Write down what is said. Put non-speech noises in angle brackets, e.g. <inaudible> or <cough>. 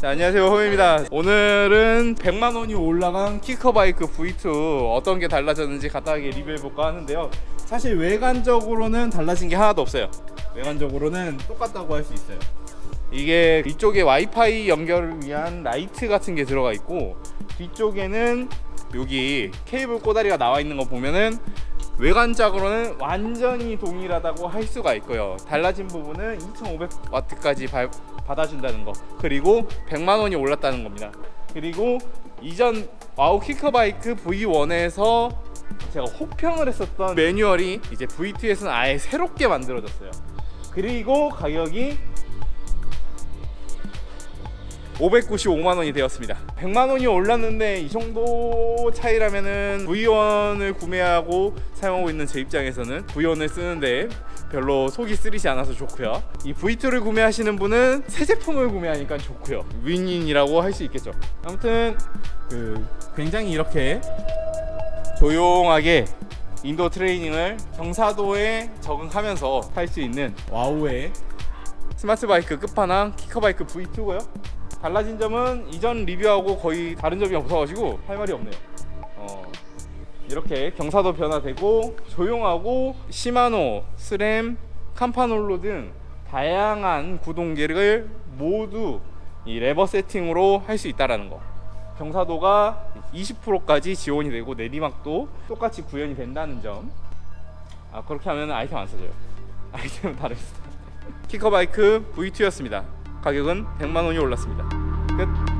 자, 안녕하세요 호입니다. 오늘은 100만원이 올라간 키커바이크 V2 어떤 게 달라졌는지 간단하게 리뷰해볼까 하는데요. 사실 외관적으로는 달라진 게 하나도 없어요. 외관적으로는 똑같다고 할 수 있어요. 이게 이쪽에 와이파이 연결을 위한 라이트 같은 게 들어가 있고 뒤쪽에는 여기 케이블 꼬다리가 나와 있는 거 보면은 외관적으로는 완전히 동일하다고 할 수가 있고요. 달라진 부분은 2,500와트까지 받아준다는 거. 그리고 100만 원이 올랐다는 겁니다. 그리고 이전 와우 키커바이크 V1에서 제가 혹평을 했었던 매뉴얼이 이제 V2에서는 아예 새롭게 만들어졌어요. 그리고 가격이 595만 원이 되었습니다. 100만 원이 올랐는데 이 정도 차이라면은 V1을 구매하고 사용하고 있는 제 입장에서는 V1을 쓰는데 별로 속이 쓰리지 않아서 좋고요. 이 V2를 구매하시는 분은 새 제품을 구매하니까 좋고요. 윈윈이라고 할 수 있겠죠. 아무튼 그 굉장히 이렇게 조용하게 인도 트레이닝을 경사도에 적응하면서 탈 수 있는 와우의 스마트 바이크 끝판왕 키커바이크 V2고요. 달라진 점은 이전 리뷰하고 거의 다른 점이 없어가지고 할 말이 없네요. 어, 이렇게 경사도 변화되고 조용하고 시마노, 스램, 캄파놀로 등 다양한 구동계를 모두 이 레버 세팅으로 할 수 있다라는 거. 경사도가 20%까지 지원이 되고 내리막도 똑같이 구현이 된다는 점. 아 그렇게 하면 아이템 안 써져요. <laughs> 아이템은 다르겠습니다. 키커바이크 V2였습니다. 가격은 100만 원이 올랐습니다. 끝.